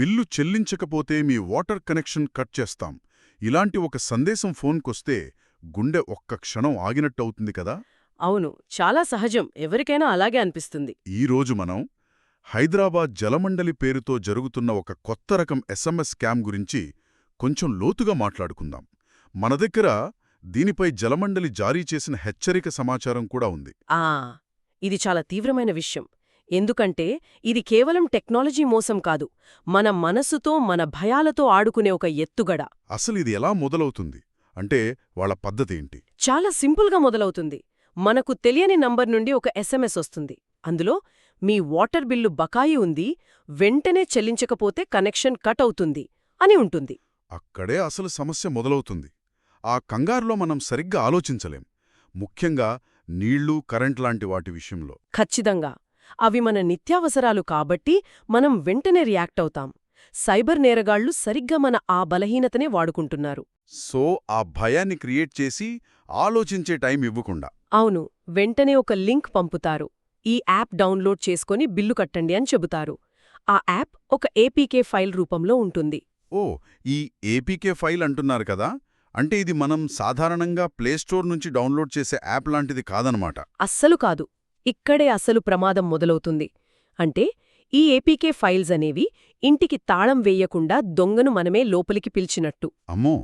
Bill చెల్లించకపోతే మీ water connection cut చేస్తాం. ఇలాంటి ఒక సందేశం ఫోన్కొస్తే గుండె ఒక్క క్షణం ఆగినట్టవుతుంది కదా? అవును చాలా సహజం. ఎవరికైనా అలాగే అనిపిస్తుంది. ఈరోజు మనం హైదరాబాద్ జలమండలి పేరుతో జరుగుతున్న ఒక కొత్త రకం ఎస్ఎంఎస్ స్కామ్ గురించి కొంచెం లోతుగా మాట్లాడుకుందాం. మన దగ్గర దీనిపై జలమండలి జారీ చేసిన హెచ్చరిక సమాచారం కూడా ఉంది. ఆ ఇది చాలా తీవ్రమైన విషయం. ఎందుకంటే ఇది కేవలం టెక్నాలజీ మోసం కాదు మన మనసుతో మన భయాలతో ఆడుకునే ఒక ఎత్తుగడ. అసలు ఇది ఎలా మొదలవుతుంది? అంటే వాళ్ళ పద్ధతేంటి చాలా సింపుల్గా మొదలవుతుంది. మనకు తెలియని నంబర్ నుండి ఒక ఎస్ఎంఎస్ వస్తుంది. అందులో మీ వాటర్ బిల్లు బకాయి ఉంది వెంటనే చెల్లించకపోతే కనెక్షన్ కట్ అవుతుంది అని ఉంటుంది. అక్కడే అసలు సమస్య మొదలవుతుంది. ఆ కంగారులో మనం సరిగ్గా ఆలోచించలేం. ముఖ్యంగా నీళ్ళు కరెంట్ లాంటి వాటి విషయంలో. ఖచ్చితంగా. అవి మన నిత్యావసరాలు కాబట్టి మనం వెంటనే రియాక్ట్ అవుతాం. సైబర్ నేరగాళ్ళు సరిగ్గా మన ఆ బలహీనతనే వాడుకుంటున్నారు. సో ఆ భయాన్ని క్రియేట్ చేసి ఆలోచించే టైం ఇవ్వకుండా. అవును వెంటనే ఒక లింక్ పంపుతారు. ఈ యాప్ డౌన్లోడ్ చేసుకొని బిల్లు కట్టండి అని చెబుతారు. ఆ యాప్ ఒక ఏపీకే ఫైల్ రూపంలో ఉంటుంది. ఓ ఈ ఏపీకే ఫైల్ అంటున్నారు కదా? అంటే ఇది మనం సాధారణంగా ప్లేస్టోర్ నుంచి డౌన్లోడ్ చేసే యాప్ లాంటిది కాదనమాట. అస్సలు కాదు. ఇక్కడే అసలు ప్రమాదం మొదలవుతుంది. అంటే ఈ ఏపీకే ఫైల్స్ అనేవి ఇంటికి తాళం వేయకుండా దొంగను మనమే లోపలికి పిలిచినట్టు. అమ్మో!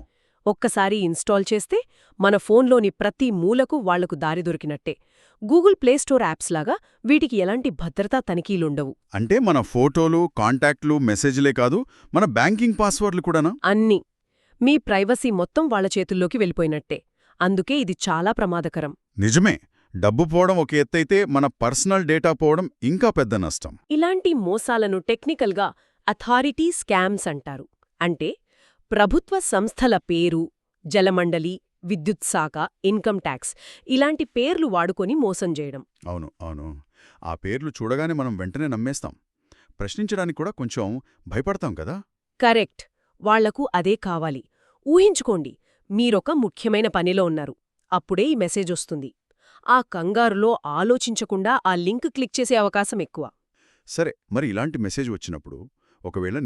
ఒక్కసారి ఇన్స్టాల్ చేస్తే మన ఫోన్లోని ప్రతి మూలకు వాళ్ళకు దారి దొరికినట్టే. గూగుల్ ప్లేస్టోర్ యాప్స్ లాగా వీటికి ఎలాంటి భద్రతా తనిఖీలుండవు. అంటే మన ఫోటోలు కాంటాక్ట్లు మెసేజ్లే కాదు మన బ్యాంకింగ్ పాస్వర్డ్లు కూడానా? అన్నీ. మీ ప్రైవసీ మొత్తం వాళ్ళ చేతుల్లోకి వెళ్ళిపోయినట్టే. అందుకే ఇది చాలా ప్రమాదకరం. నిజమే. డబ్బు పోవడం ఒక ఎత్తైతే మన పర్సనల్ డేటా పోవడం ఇంకా పెద్ద నష్టం. ఇలాంటి మోసాలను టెక్నికల్గా అథారిటీ స్కామ్స్ అంటారు. అంటే ప్రభుత్వ సంస్థల పేరు జలమండలి విద్యుత్ శాఖ ఇన్కమ్ ట్యాక్స్ ఇలాంటి పేర్లు వాడుకొని మోసం చేయడం. అవును అవును. ఆ పేర్లు చూడగానే మనం వెంటనే నమ్మేస్తాం. ప్రశ్నించడానికి కూడా కొంచెం భయపడతాం కదా? కరెక్ట్. వాళ్ళకు అదే కావాలి. ఊహించుకోండి మీరొక ముఖ్యమైన పనిలో ఉన్నారు. అప్పుడే ఈ మెసేజ్ వస్తుంది. ఆ కంగారులో ఆలోచించకుండా ఆ లింక్ క్లిక్ చేసే అవకాశం ఎక్కువ. సరే మరి ఇలాంటి మెసేజ్ వచ్చినప్పుడు ఒకవేళ